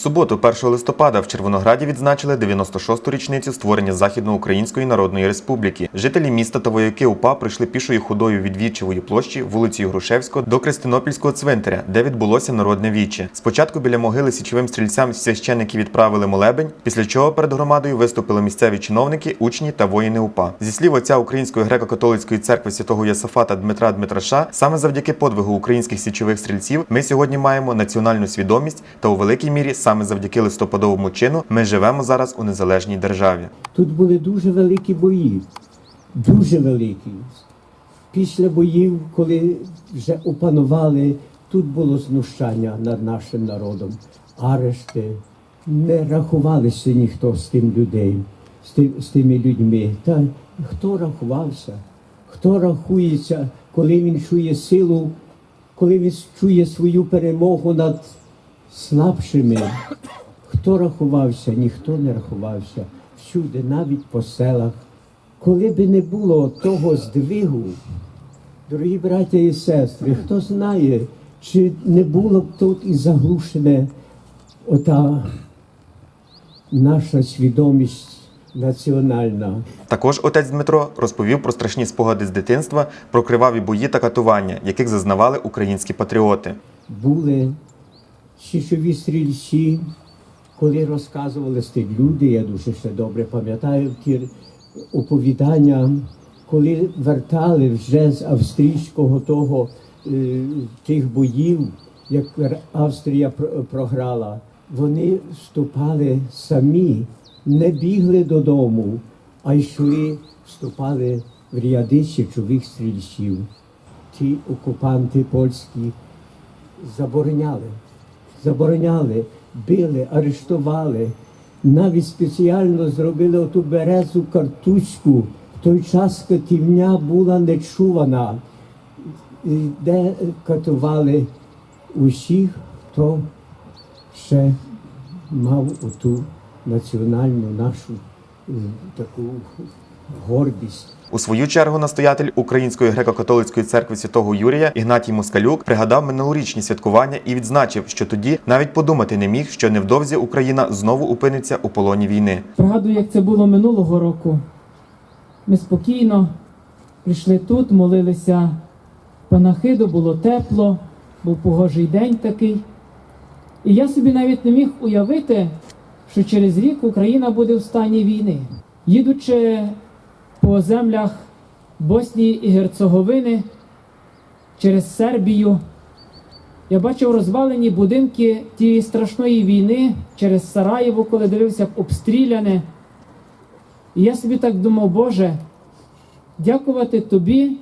суботу, 1 листопада, в Червонограді відзначили 96-ту річницю створення Західноукраїнської Народної Республіки. Жителі міста та вояки УПА прийшли пішою ходою від Вітчевої площі вулицею Грушевського до Крестинопільського цвинтаря, де відбулося народне віче. Спочатку біля могили січовим стрільцям священники відправили молебень, після чого перед громадою виступили місцеві чиновники, учні та воїни УПА. Зі слів отця Української греко-католицької церкви святого Йосафата Дмитра Дмитраша, саме завдяки подвигу українських січових стрільців ми сьогодні маємо національну свідомість та у великій мірі саме завдяки листопадовому чину ми живемо зараз у незалежній державі. Тут були дуже великі бої, дуже великі. Після боїв, коли вже опанували, тут було знущання над нашим народом, арешти. Не рахувалися ніхто з тим людей, з, тим, з тими людьми. Та хто рахувався? Хто рахується, коли він чує силу, коли він чує свою перемогу над слабшими? Хто рахувався? Ніхто не рахувався. Всюди, навіть по селах. Коли би не було того здвигу, дорогі браття і сестри, хто знає, чи не було б тут і заглушене ота наша свідомість національна. Також отець Дмитро розповів про страшні спогади з дитинства, про криваві бої та катування, яких зазнавали українські патріоти. були січові стрільці, коли розказували тих люди, я дуже ще добре пам'ятаю ті оповідання, коли вертали вже з австрійського того е, тих боїв, як Австрія програла, вони вступали самі, не бігли додому, а йшли, вступали в ряди січових стрільців. Ті окупанти польські забороняли. Забороняли, били, арештували. Навіть спеціально зробили оту березу картузьку. В той час катівня була нечувана, де катували усіх, хто ще мав оту національну нашу е, таку гордість. У свою чергу настоятель Української греко-католицької церкви святого Юрія Ігнатій Москалюк пригадав минулорічні святкування і відзначив, що тоді навіть подумати не міг, що невдовзі Україна знову опиниться у полоні війни. Пригадую, як це було минулого року. Ми спокійно прийшли тут, молилися панахиду, було тепло, був погожий день такий. І я собі навіть не міг уявити, що через рік Україна буде в стані війни. Їдучи по землях Боснії і Герцеговини через Сербію, я бачив розвалені будинки тієї страшної війни через Сараєво, коли дивився обстріляне. І я собі так думав, Боже, дякувати тобі,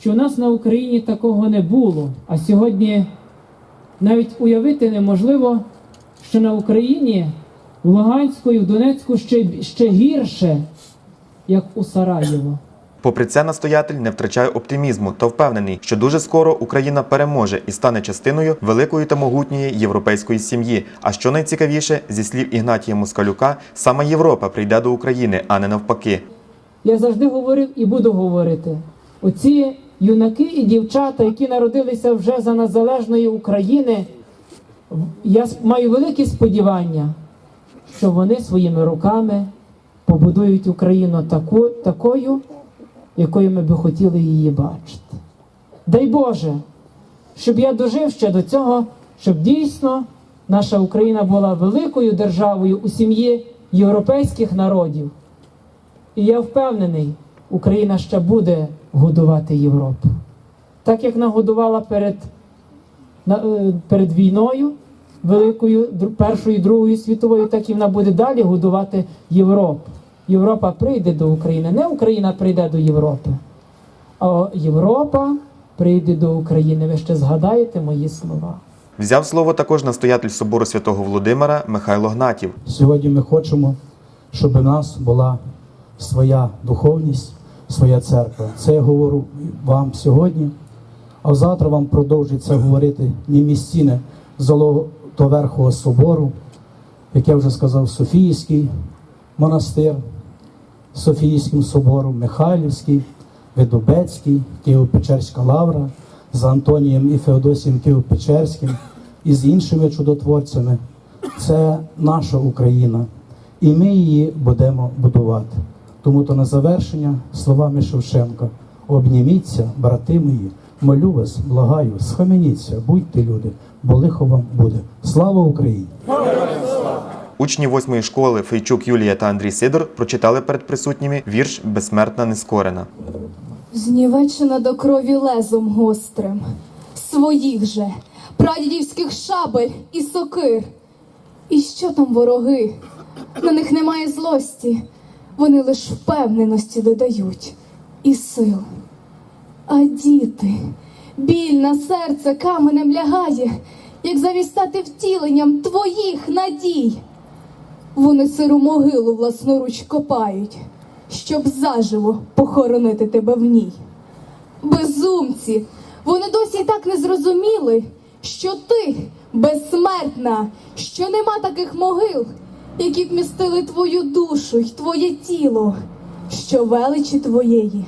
що у нас на Україні такого не було. А сьогодні навіть уявити неможливо, що на Україні, в Луганську і в Донецьку ще, ще гірше, як у Сараєво. Попри це, настоятель не втрачає оптимізму та впевнений, що дуже скоро Україна переможе і стане частиною великої та могутньої європейської сім'ї. А що найцікавіше, зі слів Ігнатія Москалюка, саме Європа прийде до України, а не навпаки. Я завжди говорив і буду говорити. Оці юнаки і дівчата, які народилися вже за незалежної України, я маю великі сподівання, що вони своїми руками побудують Україну таку, такою, якою ми би хотіли її бачити. Дай Боже, щоб я дожив ще до цього, щоб дійсно наша Україна була великою державою у сім'ї європейських народів. І я впевнений, Україна ще буде годувати Європу. Так як нагодувала перед, е, перед війною, Великою Першою і Другою світовою, так і вона буде далі годувати Європу. Європа прийде до України. Не Україна прийде до Європи, а Європа прийде до України. Ви ще згадаєте мої слова. Взяв слово також настоятель собору святого Володимира Михайло Гнатів. Сьогодні ми хочемо, щоб у нас була своя духовність, своя церква. Це я говорю вам сьогодні, а завтра вам продовжить це говорити німістіне Золотоверхого собору, як я вже сказав, Софійський монастир, Софійським собором, Михайлівський, Видобецький, Києво-Печерська лавра з Антонієм і Феодосієм Києво-Печерським і з іншими чудотворцями. це наша Україна, і ми її будемо будувати. Тому то на завершення словами Шевченка: обніміться, брати мої, молю вас, благаю, схаменіться, будьте люди, бо лихо вам буде. Слава Україні! Учні восьмої школи Фейчук Юлія та Андрій Сидор прочитали перед присутніми вірш Безсмертна нескорена. Знівечена до крові лезом гострим, своїх же, прадідівських шабель і сокир. І що там вороги? На них немає злості, вони лиш впевненості додають і сил. А діти, біль на серце каменем лягає, як замість стати втіленням твоїх надій. Вони сиру могилу власноруч копають, щоб заживо похоронити тебе в ній. Безумці, вони досі й так не зрозуміли, що ти безсмертна, що нема таких могил, які б містили твою душу й твоє тіло, що величі твоєї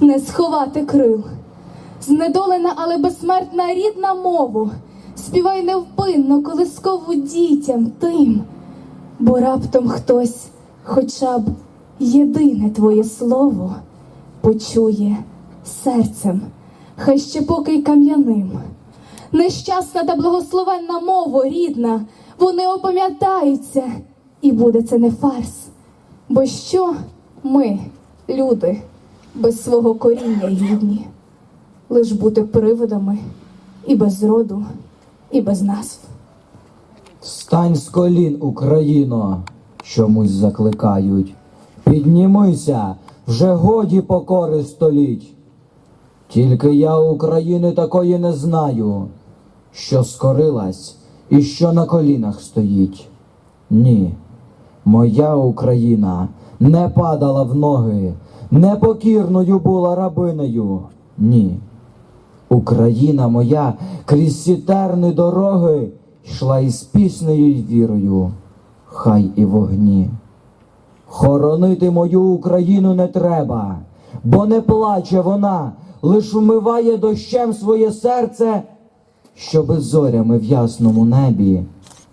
не сховати крил. Знедолена, але безсмертна рідна мову, співай невпинно колискову дітям тим, бо раптом хтось, хоча б єдине твоє слово, почує серцем, хай ще поки й кам'яним. Нещасна та благословенна мова рідна, вони опам'ятаються, і буде це не фарс. Бо що ми, люди, без свого коріння гідні, лиш бути привидами і без роду, і без назв. Стань з колін, Україно, чомусь закликають. Піднімися, вже годі покори століть. Тільки я України такої не знаю, що скорилась і що на колінах стоїть. Ні, моя Україна не падала в ноги, непокірною була рабинею. Ні. Україна моя крізь ці терни дороги йшла із піснею й вірою, хай і вогні. Хоронити мою Україну не треба, бо не плаче вона, лиш вмиває дощем своє серце, щоби зорями в ясному небі,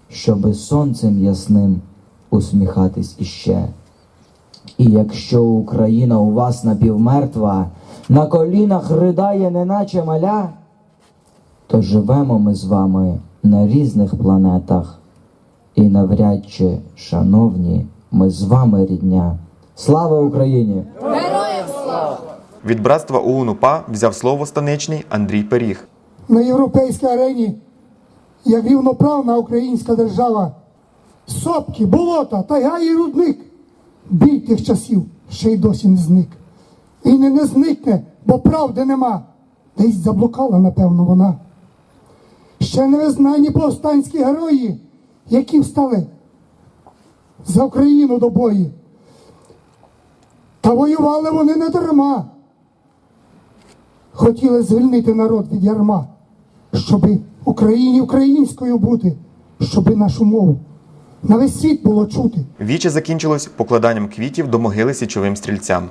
щоби сонцем ясним усміхатись іще. І якщо Україна у вас напівмертва, на колінах ридає, неначе маля, то живемо ми з вами на різних планетах. І навряд чи, шановні, ми з вами рідня. Слава Україні! Героям слава! Від братства ОУН-УПА взяв слово станичний Андрій Періг. на європейській арені як рівноправна українська держава. Сопки, болота, тайга і рудник. Біль тих часів ще й досі не зник. І не, не зникне, бо правди нема. Десь заблукала, напевно, вона. Ще не визнані повстанські герої, які встали за Україну до бої. Та воювали вони не дарма хотіли звільнити народ від ярма, щоби Україні українською бути, щоби нашу мову на весь світ було чути. Віче закінчилось покладанням квітів до могили січовим стрільцям.